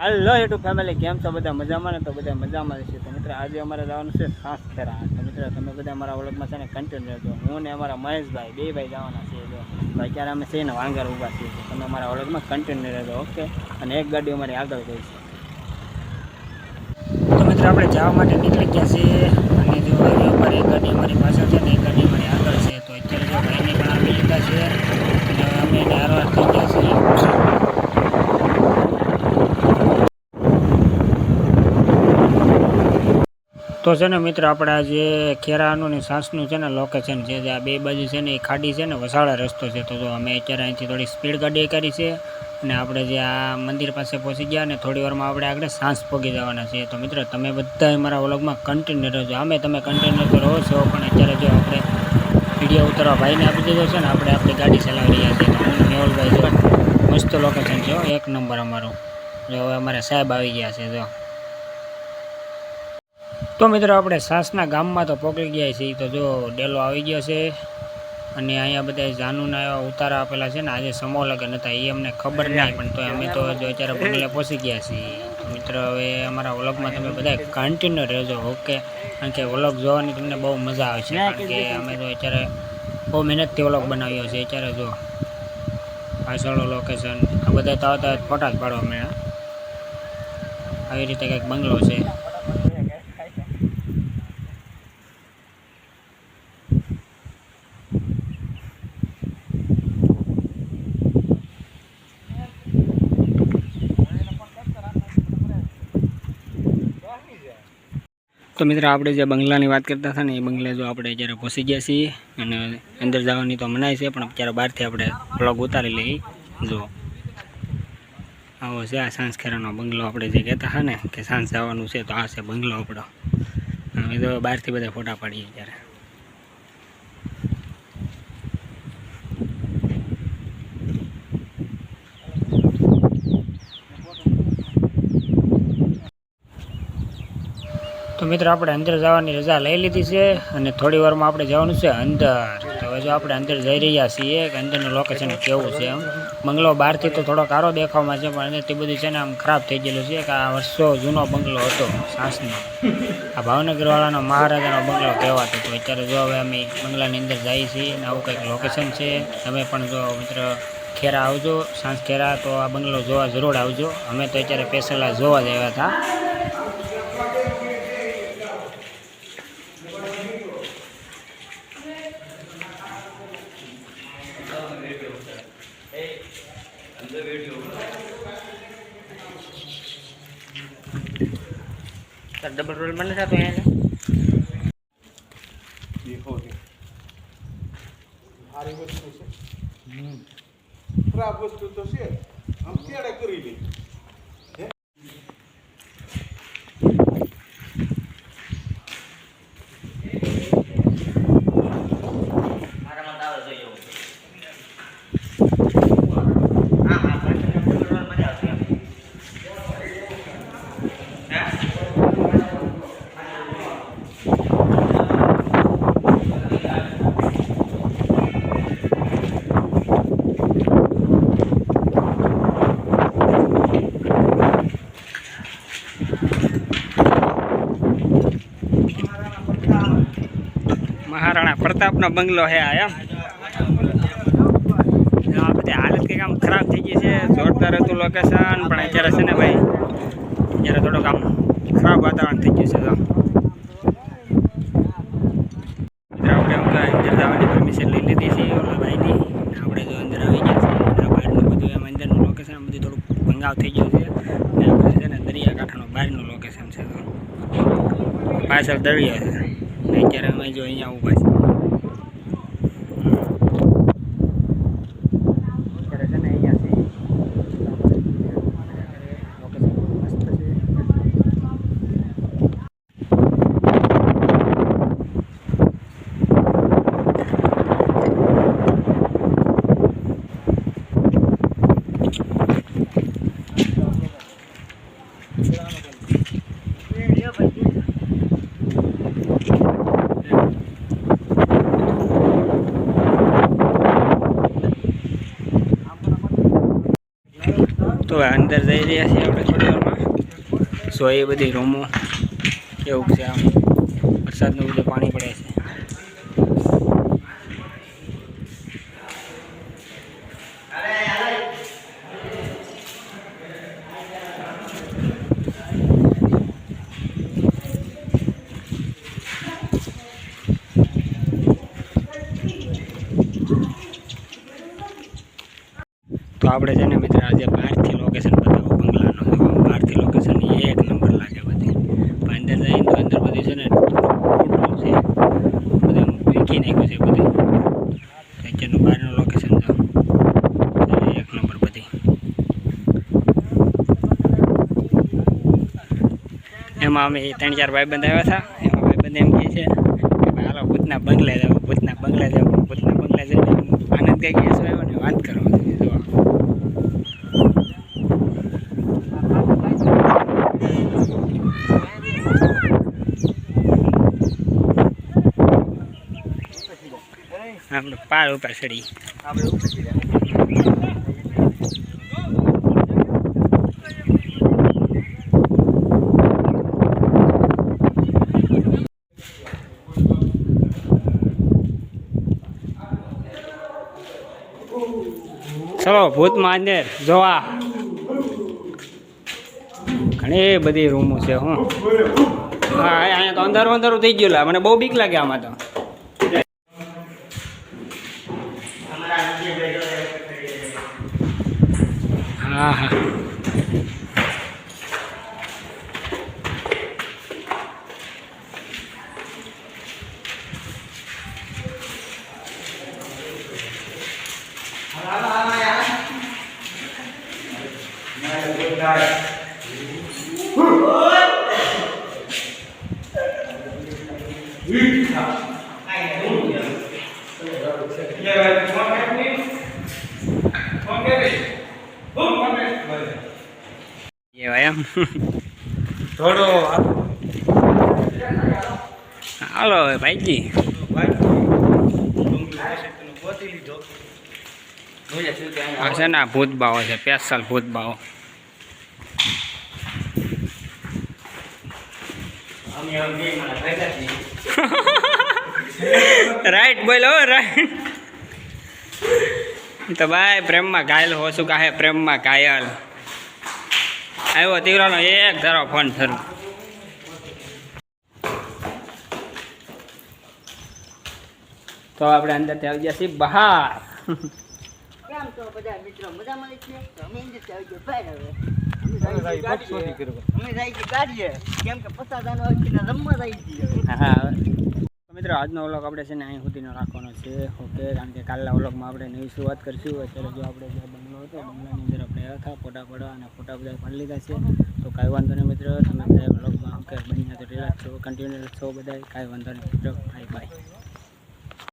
હાલો YouTube family કેમ છો? બધા મજામાં ને? તો બધા મજામાં છે. તો મિત્ર, આજે અમારે જવાનું છે સાસ ખેરા તો મિત્ર, તમે બધા અમારા ઓળખમાં છે ને કન્ટિન્યુ રહેજો. હું ને અમારા મહેશભાઈ, બે ભાઈ જવાના છીએ જો. તો અત્યારે અમે છે ને વાંગર ઊભા છીએ. તો તમે અમારા ઓળખમાં કન્ટિન્યુ રહેજો ઓકે અને એક ગાડી અમારી આગળ ગઈ છે. તો મિત્ર, આપણે જવા માટે નીકળી ગયા છીએ. અને જો અહીંયા એક ગાડી અમારી પાછળ છે ને, એક ગાડી અમારી આગળ છે. તો અત્યારે જો ભાઈને પણ આવી લીધા છે. અને અમે એને હારવાર થઈ ગયા છીએ તો છે ને મિત્ર, આપણે જે ખેરાનું ને સાસનું છે ને લોકેશન છે, જે આ બે બાજુ છે ને એ ખાડી છે ને વસાળા રસ્તો છે. તો અમે અત્યારે અહીંથી થોડી સ્પીડ ગાડી કરી છે અને આપણે જે આ મંદિર પાસે પહોંચી ગયા અને થોડી વારમાં આપણે આગળ સાંસ પગી જવાના છીએ. તો મિત્ર, તમે બધા અમારા વ્લોગમાં કન્ટિન્યુ રહેજો. અમે તમે કન્ટિન્યુ રહો છો, પણ અત્યારે જો આપણે વીડિયો ઉતરવા ભાઈને આપી દીધો છે ને, આપણે આપણી ગાડી ચલાવી રહ્યા છીએ. તો હું મેહુલભાઈ મસ્ત લોકેશન છે એક નંબર અમારું. જો હવે અમારે સાહેબ આવી ગયા છે, જો. તો મિત્રો આપણે સાસના ગામમાં તો પહોંચી ગયા છીએ. તો જો ડેલો આવી ગયો છે અને અહીંયા બધા જાનુના એવા ઉતારા આપેલા છે ને આજે સમો લગન હતા એ અમને ખબર નહીં, પણ તો અમે તો જો અત્યારે પગલે પહોંચી ગયા છીએ. મિત્ર, હવે અમારા વ્લોગમાં તમે બધા કન્ટિન્યુ રહેજો, ઓકે? કારણ કે વ્લોગ જોવાની તમને બહુ મજા આવે છે કારણ કે અમે તો અત્યારે બહુ મહેનતથી વ્લોગ બનાવ્યો છે. અત્યારે જો પાછળ લોકેશન આ બધા તો આવતા ફોટા જ પાડવા મળ્યા. આવી રીતે કંઈક બંગલો છે. તો મિત્ર આપણે જે બંગલાની વાત કરતા હતા ને, એ બંગલે જો આપણે જ્યારે પહોંચી ગયા છીએ અને અંદર જવાની તો મનાય છે, પણ અત્યારે બહારથી આપણે બ્લોગ ઉતારી લઈ જો, આવો છે આ સાંસખેરાનો બંગલો આપણે જે કહેતા હતા ને, કે સાંજ જવાનું છે તો આ છે બંગલો આપણો. એ તો બહારથી બધા ફોટા પાડીએ ત્યારે. મિત્રો, આપણે અંદર જવાની રજા લઈ લીધી છે અને થોડી વારમાં આપણે જવાનું છે અંદર. તો હવે જો આપણે અંદર જઈ રહ્યા છીએ, કે અંદરનું લોકેશન કેવું છે એમ. બંગલો બહારથી તો થોડો કારો દેખાવમાં છે, પણ અંદરથી બધું છે ને આમ ખરાબ થઈ ગયેલું છે કે આ વર્ષો જૂનો બંગલો હતો, સાસનો. આ ભાવનગરવાળાનો મહારાજાનો બંગલો કહેવાતો તો અત્યારે જો હવે અમે બંગલાની અંદર જઈએ છીએ અને આવું કંઈક લોકેશન છે, તમે પણ જો મિત્ર ખેરા આવજો, સાંજ ખેરા તો આ બંગલો જોવા જરૂર આવજો. અમે તો અત્યારે પેસલા જોવા જ આવ્યા હતા. ડબલ રોલ મને થતો એને ભારી વસ્તુ છે. હમ. ખરાબ વસ્તુ તો છે. આમ કેડે કરી લે. પ્રતાપનો બંગલો હે આ એમ. બધી હાલત કંઈક આમ ખરાબ થઈ ગઈ છે. જોરદાર હતું લોકેશન પણ અત્યારે છે ને ભાઈ, અત્યારે થોડુંક આમ ખરાબ વાતાવરણ થઈ ગયું છે આપણે આમ તો અંદર પરમિશન લઈ લીધી છે ઓલા ભાઈની. આપણે જો અંદર આવી ગયા છે બહારનું બધું એમ અંદરનું લોકેશન બધું થોડુંક ભંગાવ થઈ ગયું છે. ને આ બધું છે દરિયાકાંઠાનું બહારનું લોકેશન છે પાછળ દરિયો છે. અત્યારે અમે જો અહીંયા ઊભા છે હવે અંદર જઈ રહ્યા છીએ આપણે થોડી સો એ બધી રૂમો કેવું છે આમ. વરસાદનું બધું પાણી પડે છે. તો આપણે છે ને મિત્ર આજે બહારથી લોકેશન બતાવો બંગલાનો જો બહારથી લોકેશન એક નંબર લાગે બધી પણ અંદર જઈને તો અંદર બધી છે ને ફોટો છે બધું વેચી નાખ્યું છે બધું અત્યારનું બહારનું લોકેશન જો છે એક નંબર બધી એમાં અમે ત્રણ ચાર ભાઈબંધ આવ્યા હતા. એમાં ભાઈબંધ એમ કહે છે કે હાલો, ભૂતના બંગલે જાઓ, ભૂતના બંગલે જાવ ભૂતના બંગલે જઈને આનંદ કઈ ગેસ આવ્યો ને વાત કરવાની આપણે પાર ઉપર ચડી. ચલો, ભૂત માંજર જોવા. ઘણી બધી રૂમો છે, હું. હા, અહીંયા તો અંધારું અંધારું થઈ ગયું મને બહુ બીક લાગે આમાં તો. હા હા. એવા એમ થોડો હાલો હવે ભાઈજી ગોતી લીધો આ છે ને આ ભૂત બાવો છે સ્પેશિયલ ભૂત બાવો રાઈટ બોલો રાઈટ તો ભાઈ પ્રેમમાં ઘાયલ હો શું કાહે? પ્રેમમાં ઘાયલ. આવ્યો તીવરાનો એક ધારો ફોન થયો તો આપણે અંદરથી આવી ગયા છીએ બહાર. કેમ છો બધા મિત્રો? મજામાં જ છે? મિત્રો, આજનો વ્લોગ આપણે છે ને અહીં સુધીનો રાખવાનો છે. ઓકે, કારણ કે કાલના વ્લોગમાં આપણે નવી શરૂઆત કરીશું. અત્યારે જો આપણે જે બંગલો હતો, બંગલાની અંદર આપણે હતા, ફોટા પડવા અને ફોટા બધા પાડી લીધા છે. તો કાંઈ વાંધો નહીં મિત્રો, તમે બધા વ્લોગમાં ઓકે બની તો રિલેક્સ છો કન્ટિન્યુ છો બધા કાંઈ વાંધો નહીં મિત્રો. Bye bye